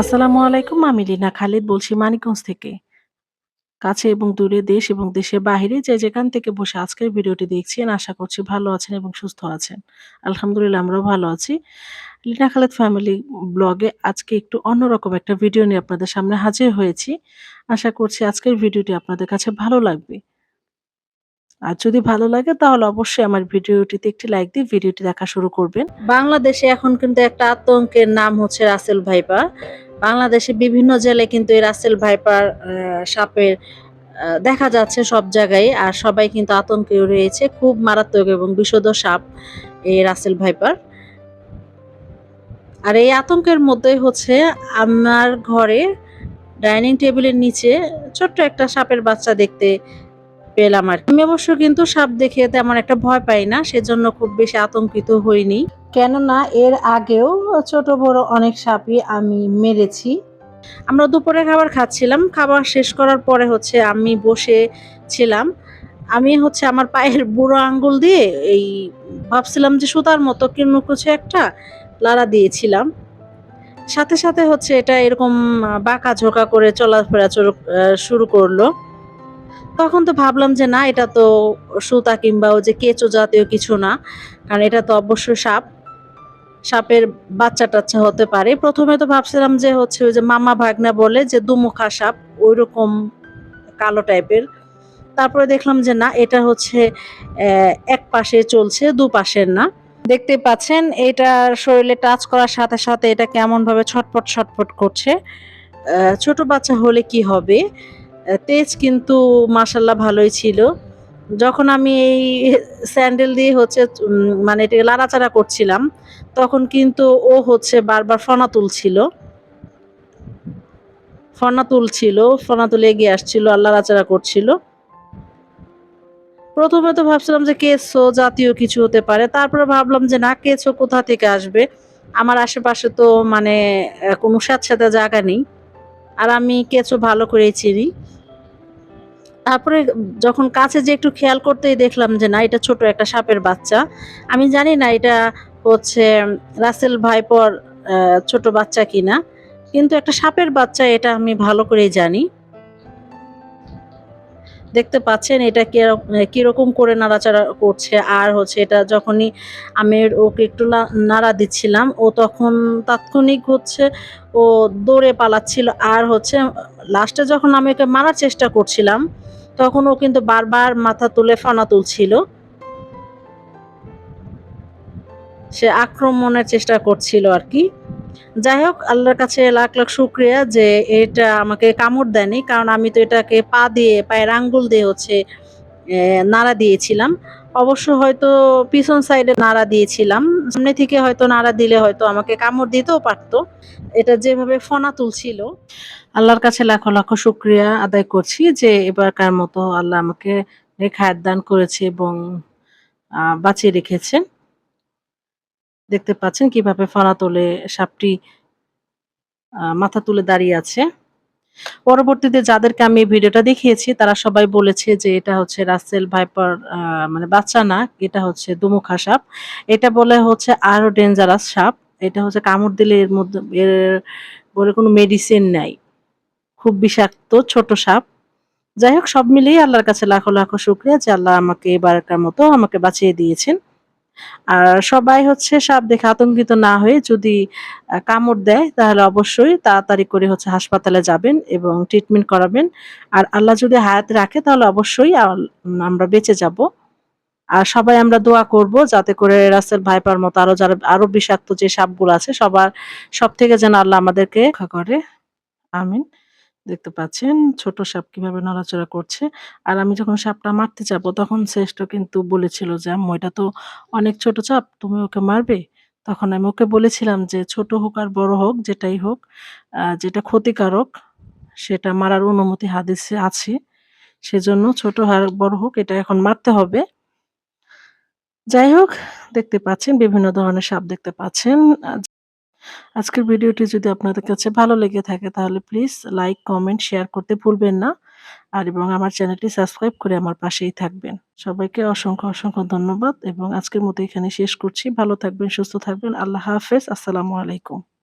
আসসালামু আলাইকুম। আমি লীনা খালিদ বলছি মানিকগঞ্জ থেকে। কাছে এবং দূরে দেশ এবং দেশের বাহিরে যে যেখান থেকে বসে আজকের ভিডিওটি দেখছেন, আশা করছি ভালো আছেন এবং সুস্থ আছেন। আলহামদুলিল্লাহ, আমরাও ভালো আছি। লীনা খালেদ ফ্যামিলি ব্লগে আজকে একটু অন্যরকম একটা ভিডিও নিয়ে আপনাদের সামনে হাজির হয়েছি। আশা করছি আজকের ভিডিওটি আপনাদের কাছে ভালো লাগবে। আর যদি ভালো লাগে, তাহলে অবশ্যই আমার ভিডিওটিতে একটি লাইক দিয়ে ভিডিওটি দেখা শুরু করবেন। বাংলাদেশে এখন কিন্তু একটা আতঙ্কের নাম হচ্ছে রাসেল ভাইপার। বাংলাদেশে বিভিন্ন জেলায় কিন্তু এই রাসেল ভাইপার সাপের দেখা যাচ্ছে সব জায়গায়। আর সবাই কিন্তু আতঙ্কে রয়েছে। খুব মারাত্মক এবং বিষধর সাপ এই রাসেল ভাইপার। আর এই আতঙ্কের মধ্যে হচ্ছে আমার ঘরে ডাইনিং টেবিলের নিচে ছোট্ট একটা সাপের বাচ্চা দেখতে পেলাম আর আমি অবশ্য কিন্তু সাপ দেখে তেমন একটা ভয় পাই না, সেজন্য খুব বেশি আতঙ্কিত হইনি। কেননা এর আগেও ছোট বড় অনেক সাপই আমি মেরেছি। আমরা দুপুরে খাবার খাচ্ছিলাম, খাবার শেষ করার পরে হচ্ছে আমি বসে ছিলাম। আমি হচ্ছে আমার পায়ের বুড়ো আঙ্গুল দিয়ে এই ভাবছিলাম যে সুতার মতো কিনু কিছু একটা লাড়া দিয়েছিলাম। সাথে সাথে হচ্ছে এটা এরকম বাঁকা ঝোঁকা করে চলাফেরা শুরু করল। তখন তো ভাবলাম যে না, এটা তো সুতা কিংবা ও যে কেঁচো জাতীয় কিছু না, কারণ এটা তো অবশ্যই সাপ। সাপের বাচ্চা টাচ্চা হতে পারে। প্রথমে তো ভাবছিলাম যে হচ্ছে ওই যে মামা ভাগনা বলে যে দুমুখা সাপ ওই রকম কালো টাইপের। তারপরে দেখলাম যে না, এটা হচ্ছে এক পাশে চলছে, দু পাশের না। দেখতে পাচ্ছেন এটা শরীরে টাচ করার সাথে সাথে এটা কেমন ভাবে ছটপট ছটপট করছে ছোট বাচ্চা হলে কি হবে? তেজ কিন্তু মাসাল্লাহ ভালোই ছিল। যখন আমি এই স্যান্ডেল দিয়ে হচ্ছে মানে এটাকে লাড়াচাড়া করছিলাম, তখন কিন্তু ও হচ্ছে বারবার ফনা তুলছিল ফনা তুলছিল ফনা তুলে এগিয়ে আসছিল আর লাড়াচাড়া করছিল। প্রথমে তো ভাবছিলাম যে কেঁচো জাতীয় কিছু হতে পারে, তারপরে ভাবলাম যে না, কেঁচো কোথা থেকে আসবে? আমার আশেপাশে তো মানে কোনো স্যাঁতস্যাঁতে জায়গা নেই। আর আমি কেঁচো ভালো করে চিনি। তারপরে যখন কাছে যে একটু খেয়াল করতেই দেখলাম যে না, এটা ছোট একটা সাপের বাচ্চা। আমি জানি না এটা হচ্ছে রাসেল ভাইপর ছোট বাচ্চা কিনা, কিন্তু একটা সাপের বাচ্চা এটা আমি ভালো করেই জানি। দেখতে পাচ্ছেন এটা কীরকম করে নাড়াচাড়া করছে। আর হচ্ছে এটা যখনই আমি ওকে একটু নাড়া দিচ্ছিলাম, ও তখন তাৎক্ষণিক হচ্ছে ও দৌড়ে পালাচ্ছিল। আর হচ্ছে লাস্টে যখন আমি ওকে মারার চেষ্টা করছিলাম, তখন ও কিন্তু বারবার মাথা তুলে ফানা তুলছিল। সে আক্রমণের চেষ্টা করছিল আর কি। যাই হোক, আল্লাহর কাছে লাখ লাখ শুক্রিয়া যে এটা আমাকে কামড় দেয়নি, কারণ আমি তো এটাকে পা দিয়ে, পায়ের আঙ্গুল দিয়ে হচ্ছে নাড়া দিয়েছিলাম। অবশ্য হয়তো পিছন সাইডে নাড়া দিয়েছিলাম। সামনে থেকে হয়তো নাড়া দিলে হয়তো আমাকে কামড় দিতেও পারতো। এটা যেভাবে ফনা তুলছিল, আল্লাহর কাছে লাখো লাখো শুক্রিয়া আদায় করছি যে এবারকার মতো আল্লাহ আমাকে খায়ের দান করেছে এবং বাঁচিয়ে রেখেছেন দেখতে পাচ্ছেন কীভাবে ফনা তোলে, সাপটি মাথা তুলে দাঁড়িয়ে আছে। পরবর্তীতে যাদেরকে আমি ভিডিওটা দেখিয়েছি, তারা সবাই বলেছে যে এটা হচ্ছে রাসেল ভাইপার মানে বাচ্চা না, এটা হচ্ছে দুমুখা সাপ। এটা বলে হচ্ছে আরও ডেঞ্জারাস সাপ। এটা হচ্ছে কামড় দিলে এর মধ্যে, এর বলে কোনো মেডিসিন নাই। খুব বিষাক্ত, ছোট সাপ। যাই হোক, সব মিলিয়ে আল্লাহর কাছে লাখো লাখো শুক্রিয়া যে আল্লাহ আমাকে এবারকার মতো আমাকে বাঁচিয়ে দিয়েছেন। আর সবাই হচ্ছে সাপ দেখে আতঙ্কিত না হয়ে যদি কামড় দেয়, তাহলে অবশ্যই তাড়াতাড়ি করে হচ্ছে হাসপাতালে যাবেন এবং ট্রিটমেন্ট করাবেন। আর আল্লাহ যদি হায়াত রাখে, তাহলে অবশ্যই আমরা বেঁচে যাব। আর সবাই আমরা দোয়া করব যাতে করে রাসেল ভাইপার মতো আরও যারা, আরও বিষাক্ত যে সাপগুলো আছে, সবার সব থেকে যেন আল্লাহ আমাদেরকে রক্ষা করে। আমিন। দেখতে পাচ্ছেন, ছোট সাপ কীভাবে নড়াচড়া করছে। আর আমি যখন সাপটা মারতে যাব, তখন শ্রেষ্ঠ কিন্তু বলেছিল যে, আম্মু, এটা তো অনেক ছোট চাপ তুমি ওকে মারবে? তখন আমি ওকে বলেছিলাম যে, ছোট হোক আর বড় হোক, যেটাই হোক যেটা ক্ষতিকারক, সেটা মারার অনুমতি হাদিসে আছে। সেজন্য ছোট আর বড় হোক, এটা এখন মারতে হবে। যাই হোক, দেখতে পাচ্ছেন, বিভিন্ন ধরনের সাপ দেখতে পাচ্ছেন। আজকের ভিডিওটি যদি আপনাদের কাছে ভালো লেগে থাকে তাহলে প্লিজ লাইক কমেন্ট শেয়ার করতে ভুলবেন না। আর এবং আমার চ্যানেলটি সাবস্ক্রাইব করে আমার পাশেই থাকবেন। সবাইকে অসংখ্য অসংখ্য ধন্যবাদ এবং আজকের মতো এখানে শেষ করছি। ভালো থাকবেন, সুস্থ থাকবেন। আল্লাহ হাফেজ। আসসালামু আলাইকুম।